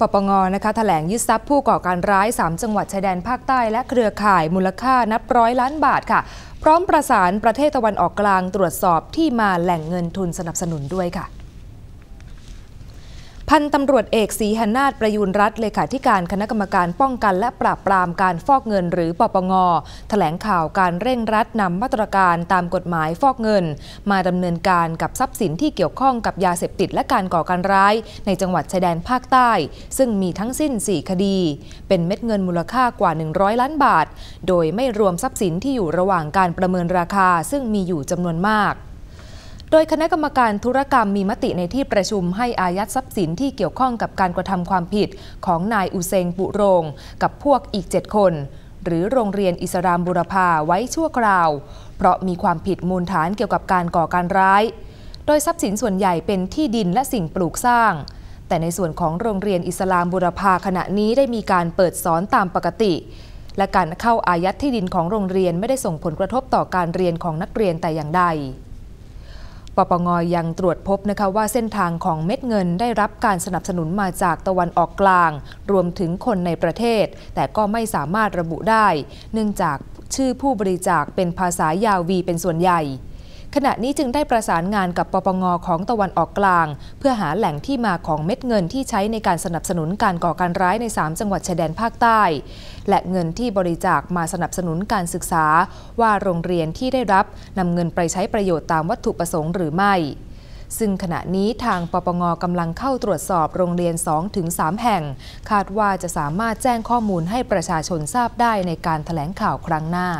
ปปงนะคะแถลงยึดทรัพย์ผู้ก่อการร้าย 3 จังหวัดชายแดนภาคใต้และเครือข่ายมูลค่านับร้อยล้านบาทค่ะ พร้อมประสานประเทศตะวันออกกลางตรวจสอบที่มาแหล่งเงินทุนสนับสนุนด้วยค่ะ พันตำรวจเอกศรีหนาฏประยูนรัฐเลขาธิการคณะกรรมการป้องกันและปราบปรามการฟอกเงินหรือปปงแถลงข่าวการเร่งรัดนำมาตรการตามกฎหมายฟอกเงิน มาดำเนินการกับทรัพย์สินที่เกี่ยวข้องกับยาเสพติดและการก่อการร้าย ในจังหวัดชายแดนภาคใต้ ซึ่งมีทั้งสิ้น 4 คดี เป็นเม็ดเงินมูลค่ากว่า 100 ล้านบาท โดยไม่รวมทรัพย์สินที่อยู่ระหว่างการประเมินราคา ซึ่งมีอยู่จำนวนมาก ดยคณะกรรมการธุรกรรมมีมติในที่ประชุมให้อายัดทรัพย์สินที่เกี่ยวข้องกับการกระทำความผิดของนายอุเซงปุโรง กับพวกอีก 7 คน หรือโรงเรียนอิสรามบุรพาไว้ชั่วคราว เพราะมีความผิดมูลฐานเกี่ยวกับการก่อการร้าย โดยทรัพย์สินส่วนใหญ่เป็นที่ดินและสิ่งปลูกสร้าง แต่ในส่วนของโรงเรียนอิสลามบุรพาขณะนี้ได้มีการเปิดสอนตามปกติและการเข้าอายัดที่ดินของโรงเรียนไม่ได้ส่งผลกระทบต่อการเรียนของนักเรียนแต่อย่างใด ปปงยังตรวจพบนะคะว่าเส้นทางของเม็ดเงินได้รับการสนับสนุนมาจากตะวันออกกลาง รวมถึงคนในประเทศ แต่ก็ไม่สามารถระบุได้ เนื่องจากชื่อผู้บริจาคเป็นภาษายาวีเป็นส่วนใหญ่ ขณะนี้จึงได้ประสานงานกับปปงของตะวันออกกลาง เพื่อหาแหล่งที่มาของเม็ดเงินที่ใช้ในการสนับสนุนการก่อการร้ายใน 3 จังหวัดชายแดนภาคใต้ และเงินที่บริจาคมาสนับสนุนการศึกษา ว่าโรงเรียนที่ได้รับนำเงินไปใช้ประโยชน์ตามวัตถุประสงค์หรือไม่ซึ่งขณะนี้ทางปปงกำลังเข้าตรวจสอบโรงเรียน 2-3 แห่ง คาดว่าจะสามารถแจ้งข้อมูลให้ประชาชนทราบได้ในการถแถลงข่าวครั้งหน้า